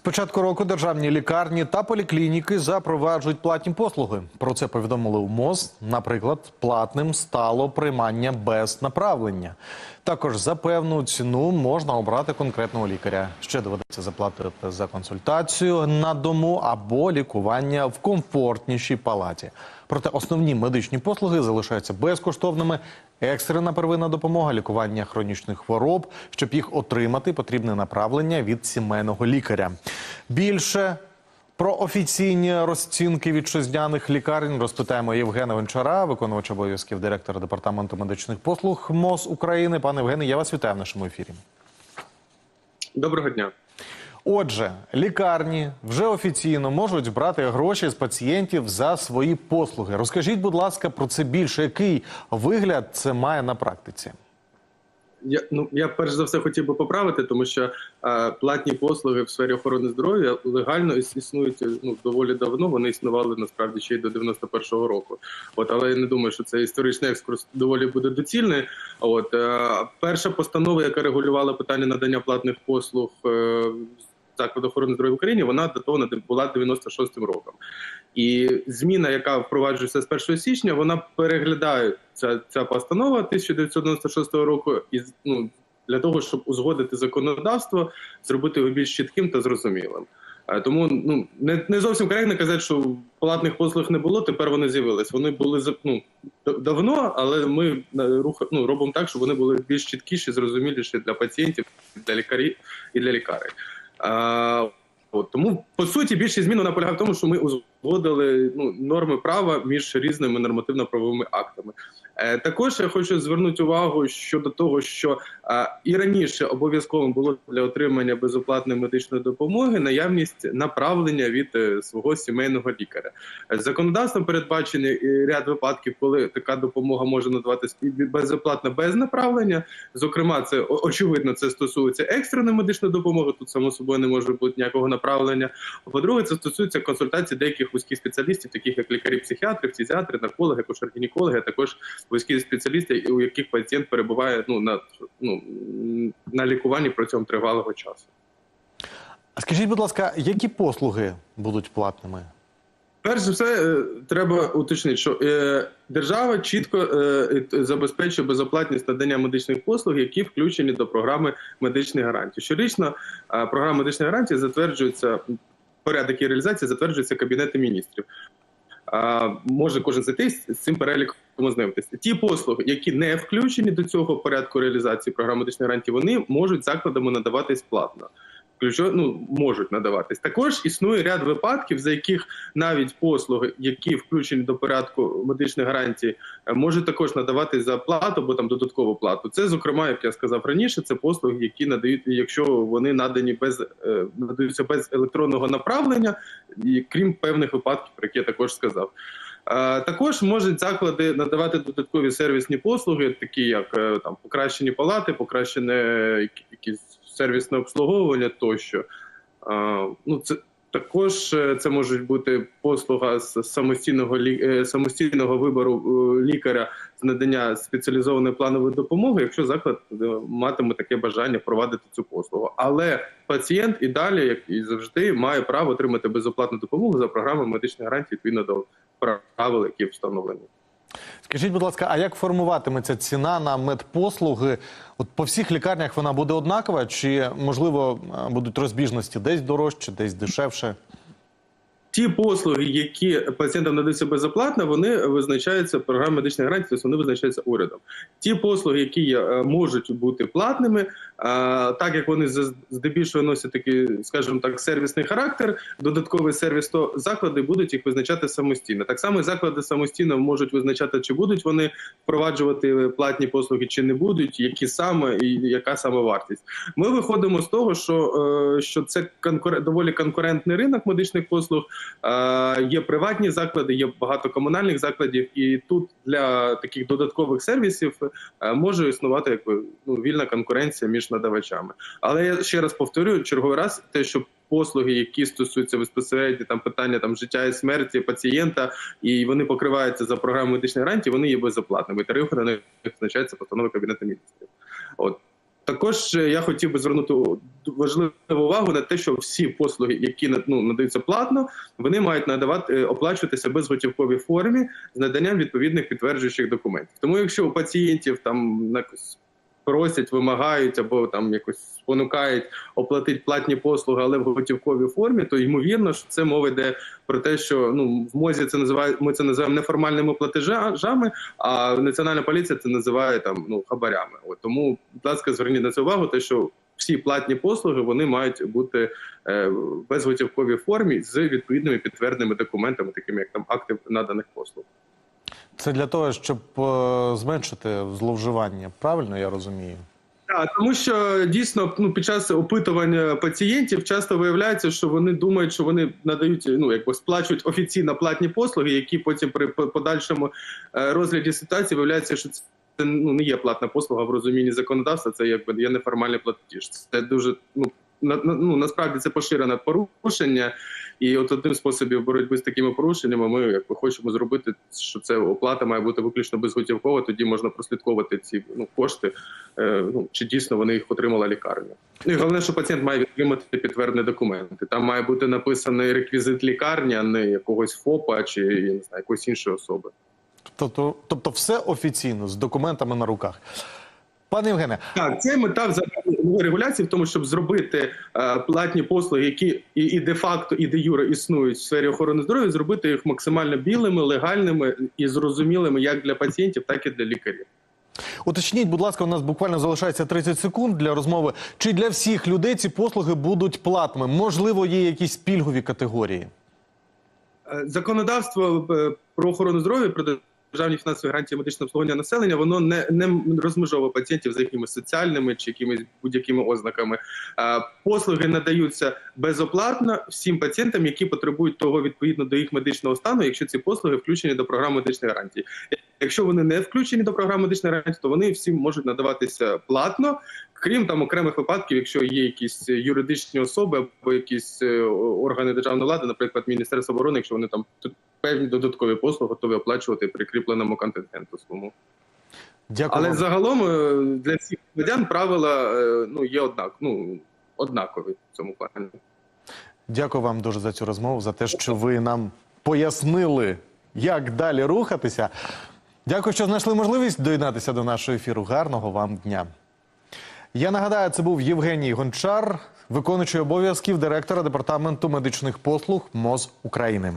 З початку року державні лікарні та поліклініки запроваджують платні послуги. Про це повідомили у МОЗ. Наприклад, платним стало приймання без направлення. Також за певну ціну можна обрати конкретного лікаря. Ще доведеться заплатити за консультацію на дому або лікування в комфортнішій палаті. Проте основні медичні послуги залишаються безкоштовними. Екстрена первинна допомога, лікування хронічних хвороб. Щоб їх отримати, потрібне направлення від сімейного лікаря. Більше про офіційні розцінки вітчизняних лікарень розпитаємо Євгена Гончара, виконувача обов'язків директора департаменту медичних послуг МОЗ України. Пане Євгене, я вас вітаю в нашому ефірі. Доброго дня. Отже, лікарні вже офіційно можуть брати гроші з пацієнтів за свої послуги. Розкажіть, будь ласка, про це більше. Який вигляд це має на практиці? Я ну я перш за все хотів би поправити, тому що е, платні послуги в сфері охорони здоров'я легально існують ну доволі давно. Вони існували насправді ще й до 91-го року. От але я не думаю, що цей історичний екскурс доволі буде доцільний. От е, перша постанова, яка регулювала питання надання платних послуг. Е, Закладу охорони здоров'я в Україні вона датована була 96-м роком, і зміна, яка впроваджується з 1 січня, вона переглядає ця, ця постанова 1996 року, і ну для того, щоб узгодити законодавство, зробити його більш чітким та зрозумілим. Е, Тому ну не, не зовсім коректно казати, що платних послуг не було. Тепер вони з'явились. Вони були ну, давно, але ми е, рух, ну, робимо так, щоб вони були більш чіткіші, зрозуміліші для пацієнтів, для лікарів і для лікарей. От, тому по суті більшість змін вона полягає в тому, що ми узгодили ну, норми права між різними нормативно-правовими актами. Е, також я хочу звернути увагу щодо того, що е, і раніше обов'язковим було для отримання безоплатної медичної допомоги наявність направлення від е, свого сімейного лікаря. Законодавством передбачений ряд випадків, коли така допомога може надаватись і безоплатно без направлення. Зокрема, це очевидно, це стосується екстреної медичної допомоги. Тут само собою не може бути ніякого направлення. По-друге, це стосується консультацій деяких вузьких спеціалістів, таких як лікарі-психіатри, фтизіатри, наркологи, акушер-гінекологи, а також вузькі спеціалісти, у яких пацієнт перебуває ну на ну на лікуванні протягом тривалого часу. А скажіть, будь ласка, які послуги будуть платними? Перш за все, е, треба уточнити, що е, держава чітко е, забезпечує безоплатність надання медичних послуг, які включені до програми медичних гарантій. Щорічно програма медичних гарантій затверджується порядок її реалізації, затверджується кабінетом міністрів. А, може кожен зайти з цим переліком ознайомитися. Ті послуги, які не включені до цього порядку реалізації програми медичних гарантій, вони можуть закладами надаватись платно. Ключо, ну, можуть надаватись. Також існує ряд випадків, за яких навіть послуги, які включені до порядку медичних гарантій, е, можуть також надаватись за плату або там додаткову плату. Це, зокрема, як я сказав раніше, це послуги, які надають, якщо вони надані без е, надаються без електронного направлення, і крім певних випадків, про які я також сказав. Е, Також можуть заклади надавати додаткові сервісні послуги, такі як там покращені палати, покращене які- якісь сервісне обслуговування тощо. Ну, це також е, це можуть бути послуга з самостійного е, самостійного вибору е, лікаря з надання спеціалізованої планової допомоги, якщо заклад матиме таке бажання провадити цю послугу. Але пацієнт і далі, як і завжди, має право отримати безоплатну допомогу за програмою медичних гарантій відповідно до правил, які встановлені. Скажіть, будь ласка, а як формуватиметься ціна на медпослуги? От по всіх лікарнях вона буде однакова, чи можливо е, будуть розбіжності десь дорожче, десь дешевше? Ті послуги, які пацієнтам надаються безоплатно, вони визначаються програмою медичних гарантій, тобто вони визначаються урядом. Ті послуги, які е, можуть бути платними, так як вони здебільшого носять такий, скажімо так, сервісний характер, додатковий сервіс, то заклади будуть їх визначати самостійно. Так само заклади самостійно можуть визначати, чи будуть вони впроваджувати платні послуги, чи не будуть, які саме і яка саме вартість. Ми виходимо з того, що, е, що це конкур... доволі конкурентний ринок медичних послуг. Е, Є приватні заклади, є багато комунальних закладів, і тут для таких додаткових сервісів е, може існувати якби ну вільна конкуренція між надавачами. Але я ще раз повторюю черговий раз, те, що послуги, які стосуються безпосередньо там питання там життя і смерті пацієнта, і вони покриваються за програмою медичної гарантії, вони є безоплатними. Тарифи на них визначаються постановою кабінету міністрів. От Також е, я хотів би звернути важливу увагу на те, що всі послуги, які ну, надаються платно, вони мають надавати е, оплачуватися безготівковій формі з наданням відповідних підтверджуючих документів. Тому, якщо у пацієнтів там якось просять, вимагають або там якось спонукають оплатити платні послуги, але в готівковій формі, то ймовірно, що це мова йде про те, що ну в мозі це називає ми це називаємо неформальними платежами, а національна поліція це називає там ну хабарями. От тому, будь ласка, зверніть на це увагу, те, що всі платні послуги вони мають бути е, в безготівковій формі з відповідними підтверденими документами, такими як там акти наданих послуг. Це для того, щоб е, зменшити зловживання. Правильно я розумію? Так, тому що дійсно ну під час опитування пацієнтів часто виявляється, що вони думають, що вони надають ну якби сплачують офіційно платні послуги, які потім при подальшому е, розгляді ситуації виявляється, що це ну не є платна послуга в розумінні законодавства. Це якби є неформальний платіж. Це дуже ну ну насправді це поширене порушення. І от одним з способів боротьби з такими порушеннями ми якби хочемо зробити, що це оплата має бути виключно безготівкова. Тоді можна прослідковувати ці ну кошти, е, ну чи дійсно вони їх отримала лікарня. Ну і головне, що пацієнт має отримати підтверджені документи. Там має бути написаний реквізит лікарні, а не якогось ФОПа чи я не знаю, якоїсь іншої особи. Тобто, тобто все офіційно з документами на руках. Пане Євгене, Так, це мета регуляції в тому, щоб зробити е, платні послуги, які і, і де-факто, і де юре існують в сфері охорони здоров'я, зробити їх максимально білими, легальними і зрозумілими як для пацієнтів, так і для лікарів. уточніть, будь ласка, у нас буквально залишається 30 секунд для розмови. Чи для всіх людей ці послуги будуть платними? Можливо, є якісь пільгові категорії? Е, Законодавство е, про охорону здоров'я про державні фінансові гарантії медичного обслуговування населення воно не, не розмежовує пацієнтів за їхніми соціальними чи якимись будь-якими ознаками. Е, Послуги надаються безоплатно всім пацієнтам, які потребують того відповідно до їх медичного стану, якщо ці послуги включені до програми медичних гарантії. Якщо вони не включені до програми медичної гарантії, то вони всім можуть надаватися платно, крім там окремих випадків, якщо є якісь юридичні особи або якісь е, органи державної влади, наприклад, Міністерство оборони, якщо вони там тут певні додаткові послуги готові оплачувати прикріпленому контингенту своєму. Дякую. Але загалом е, для всіх громадян правила е, ну є однак, ну однакові в цьому плані. Дякую вам дуже за цю розмову, за те, що ви нам пояснили, як далі рухатися. Дякую, що знайшли можливість доєднатися до нашого ефіру. Гарного вам дня. Я нагадаю, це був Євгеній Гончар, виконуючий обов'язків директора департаменту медичних послуг МОЗ України.